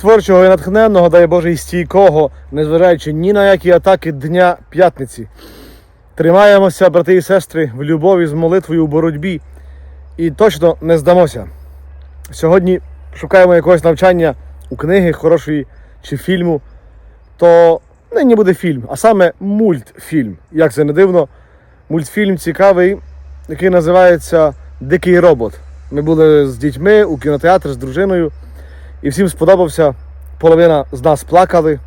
творчого і натхненного, дай Боже, і стійкого, незважаючи ні на які атаки дня п'ятниці. Тримаємося, брати і сестри, в любові з молитвою у боротьбі і точно не здамося. Сьогодні шукаємо якогось навчання у книги хорошої чи фільму, то нині буде фільм, а саме мультфільм. Як це не дивно, мультфільм цікавий, який називається Дикий робот. Ми були з дітьми у кінотеатрі з дружиною, і всім сподобався. Половина з нас плакали.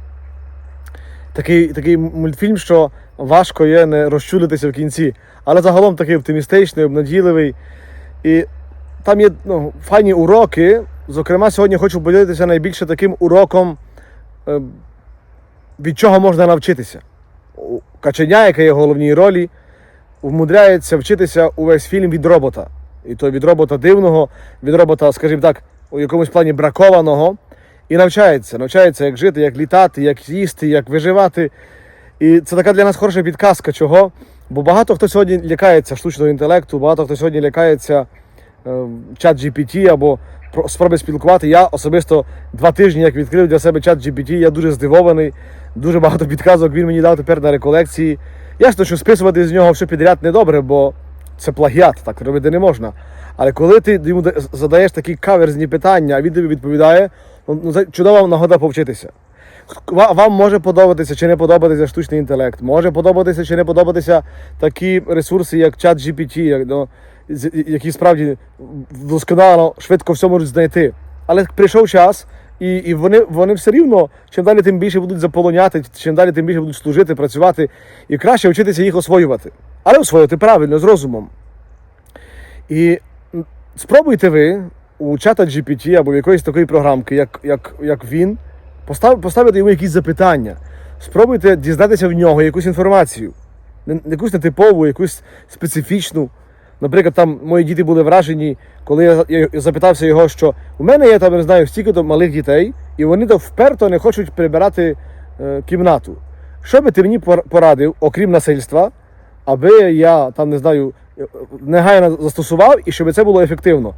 Такий, такий мультфільм, що важко є не розчулитися в кінці. Але загалом такий оптимістичний, обнадійливий. І там є ну, файні уроки. Зокрема, сьогодні хочу поділитися найбільше таким уроком, е, від чого можна навчитися. Каченя, яке є головній ролі, вмудряється вчитися увесь фільм від робота. І то від робота дивного, від робота, скажімо так, у якомусь плані бракованого. І навчається. Навчається, як жити, як літати, як їсти, як виживати. І це така для нас хороша підказка, чого. Бо багато хто сьогодні лякається штучного інтелекту, багато хто сьогодні лякається е, чат GPT або спроби спілкувати. Я особисто два тижні, як відкрив для себе чат GPT, я дуже здивований. Дуже багато підказок він мені дав тепер на реколекції. Ясно, що списувати з нього все підряд недобре, бо це плагіат, так робити не можна. Але коли ти йому задаєш такі каверзні питання, а він тобі відповідає, ну, ну, це чудова нагода повчитися. Вам може подобатися чи не подобатися штучний інтелект, може подобатися чи не подобатися такі ресурси, як чат GPT, як, ну, які справді досконало швидко все можуть знайти. Але прийшов час, і, і вони, вони все рівно чим далі тим більше будуть заполоняти, чим далі тим більше будуть служити, працювати, і краще вчитися їх освоювати. Але освоювати правильно, з розумом. І спробуйте ви у чата GPT або в якоїсь такої програмки, як, як, як він, постав, поставити йому якісь запитання. Спробуйте дізнатися в нього якусь інформацію. Якусь нетипову, якусь специфічну. Наприклад, там мої діти були вражені, коли я, запитався його, що у мене є там, не знаю, стільки то малих дітей, і вони то вперто не хочуть прибирати е, кімнату. Що би ти мені порадив, окрім насильства, аби я там не знаю, е, негайно застосував і щоб це було ефективно.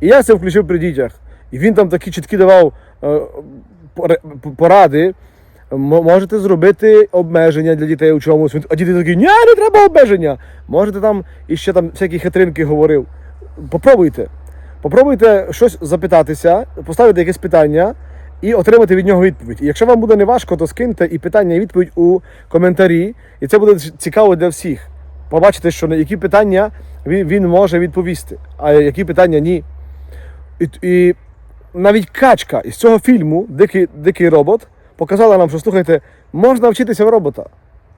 І я це включив при дітях. І він там такі чіткі давав е, поради. Можете зробити обмеження для дітей у чомусь. А діти такі, ні, не треба обмеження. Можете там і ще там всякі хитринки говорив. Попробуйте. Попробуйте щось запитатися, поставити якесь питання і отримати від нього відповідь. І якщо вам буде неважко, то скиньте і питання і відповідь у коментарі. І це буде цікаво для всіх. Побачите, що на які питання він, він може відповісти, а які питання ні. І, і навіть качка із цього фільму Дикий, Дикий робот показала нам, що слухайте, можна вчитися в робота.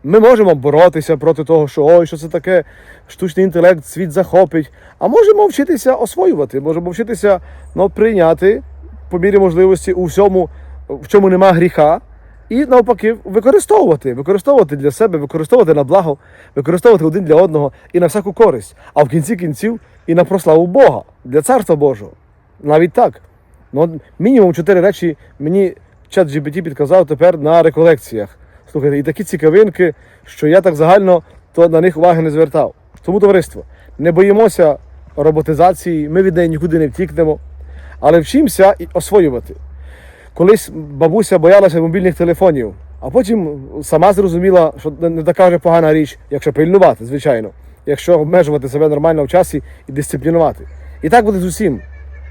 Ми можемо боротися проти того, що ой, що це таке, штучний інтелект, світ захопить. А можемо вчитися освоювати, можемо вчитися ну, прийняти по мірі можливості у всьому, в чому нема гріха, і навпаки використовувати, використовувати для себе, використовувати на благо, використовувати один для одного і на всяку користь. А в кінці кінців і на прославу Бога для царства Божого. Навіть так. Ну, мінімум чотири речі мені чат GPT підказав тепер на реколекціях. Слухайте, і такі цікавинки, що я так загально то на них уваги не звертав. Тому товариство, не боїмося роботизації, ми від неї нікуди не втікнемо, але вчимося і освоювати. Колись бабуся боялася мобільних телефонів, а потім сама зрозуміла, що не- така вже погана річ, якщо пильнувати, звичайно, якщо обмежувати себе нормально в часі і дисциплінувати. І так буде з усім.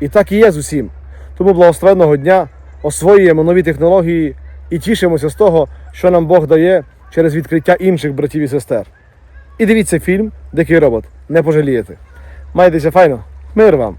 І так і є з усім. Тому благословенного дня освоюємо нові технології і тішимося з того, що нам Бог дає через відкриття інших братів і сестер. І дивіться фільм Дикий робот. Не пожалієте. Майтеся файно. Мир вам!